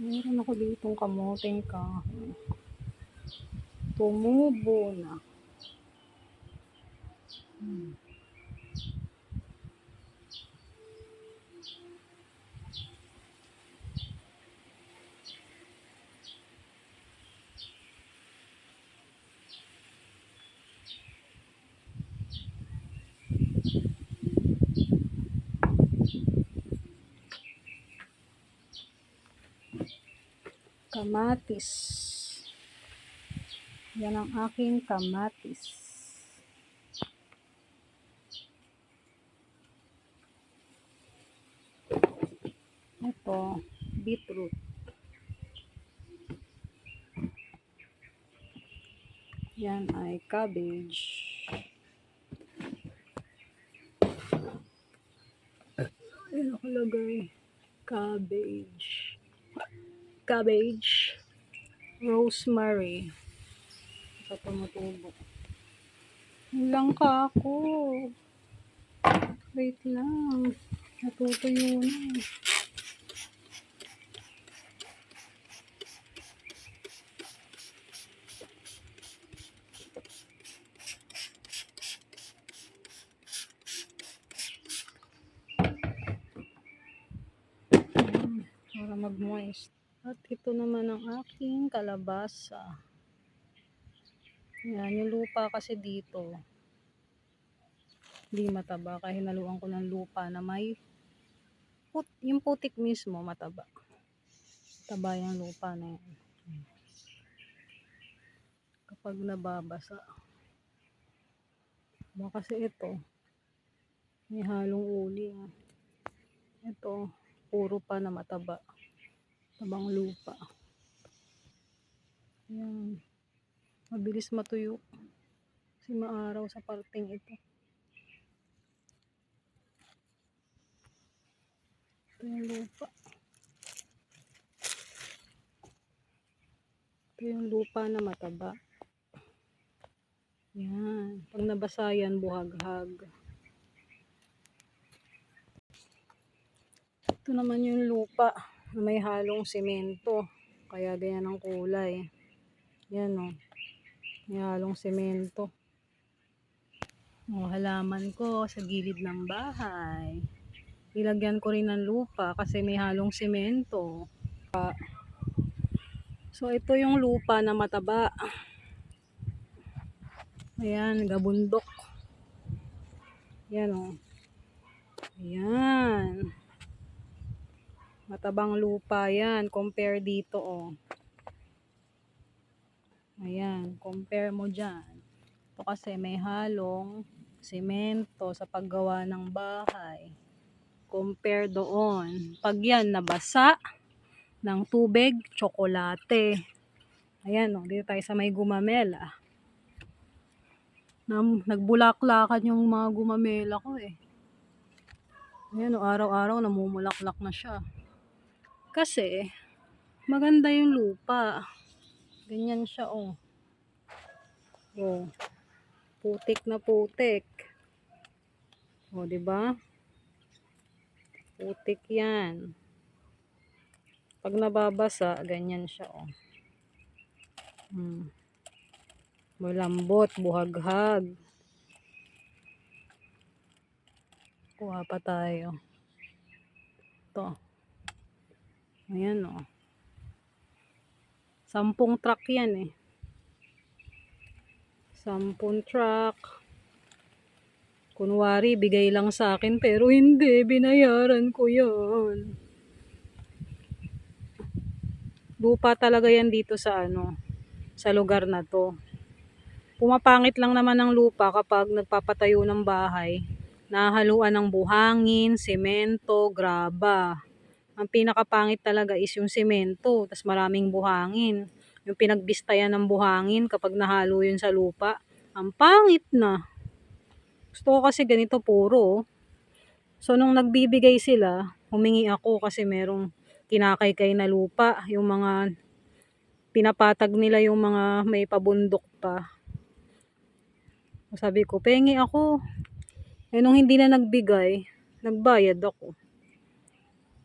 Meron ako ditong kamoteng kahoy. Tumubo na. Hmm. Kamatis. Yan ang aking kamatis. Ito, beetroot. Yan ay cabbage. Ay, nakalagay. Cabbage. Cabbage. Rosemary. Ito tumutubo. Lang ka ako. Wait lang. Natutuyo na. Ayan, para mag-moist. At ito naman ang aking kalabasa. Yan, yung lupa kasi dito. Hindi mataba. Kaya hinaluan ko ng lupa na may put, yung putik mismo mataba. Taba yung lupa na yan. Kapag nababasa. Ba kasi ito, may halong uling. Ito, puro pa na mataba. Tabang lupa. Yan. Mabilis matuyo. Kasi maaraw sa parting ito. Ito yung lupa. Ito yung lupa na mataba. Yan. Pag nabasa yan, buhaghag. Ito naman yung lupa na may halong semento. Kaya ganyan ang kulay. Yan o. May halong semento. O, halaman ko sa gilid ng bahay. Ilagyan ko rin ng lupa kasi may halong semento. So, ito yung lupa na mataba. Ayan, gabundok. Yan o. Ayan. Matabang lupa yan. Compare dito o. Ayan, compare mo dyan. Ito kasi may halong semento sa paggawa ng bahay. Compare doon. Pag yan nabasa ng tubig, tsokolate. Ayan o, dito tayo sa may gumamela. Nagbulaklakan yung mga gumamela ko eh. Ayan o, araw-araw namumulaklak na siya. Kasi, maganda yung lupa. Ganyan siya oh. Oh. Putik na putik. Oh, 'di ba? Putik 'yan. Pag nababasa, ganyan siya oh. Hmm. Malambot, buhaghag. Kuha pa tayo. Ito. Ayan oh. Sampung truck yan eh. Sampung truck. Kunwari, bigay lang sa akin pero hindi, binayaran ko yan. Lupa talaga yan dito sa ano, sa lugar na to. Pumapangit lang naman ng lupa kapag nagpapatayo ng bahay. Nahaluan ng buhangin, semento, graba ang pinakapangit talaga is yung semento, tas maraming buhangin. Yung pinagbistayan ng buhangin kapag nahalo yun sa lupa, ang pangit na. Gusto ko kasi ganito puro. So nung nagbibigay sila, humingi ako kasi merong kinakaykay na lupa, yung mga pinapatag nila yung mga may pabundok pa. Sabi ko, pengi ako. Eh nung hindi na nagbigay, nagbayad ako.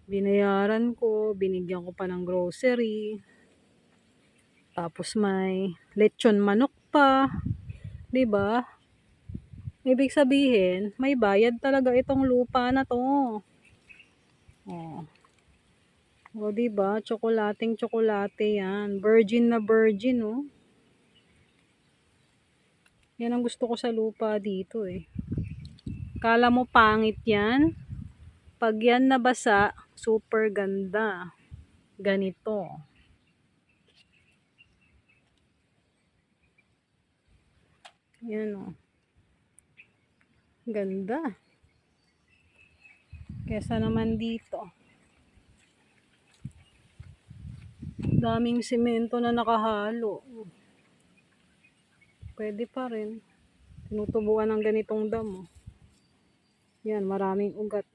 Binayaran ko, binigyan ko pa ng grocery. Tapos may lechon manok pa, 'di ba? Ibig sabihin, may bayad talaga itong lupa na 'to. Oh. Oh, 'di ba? Tsokolating tsokolate 'yan. Virgin na virgin, oh. Yan ang gusto ko sa lupa dito, eh. Kala mo pangit 'yan? Pag yan nabasa, super ganda. Ganito. Yan, oh. Ganda. Kesa naman dito. Daming simento na nakahalo. Pwede pa rin. Tinutubuan ng ganitong damo. Yan, maraming ugat.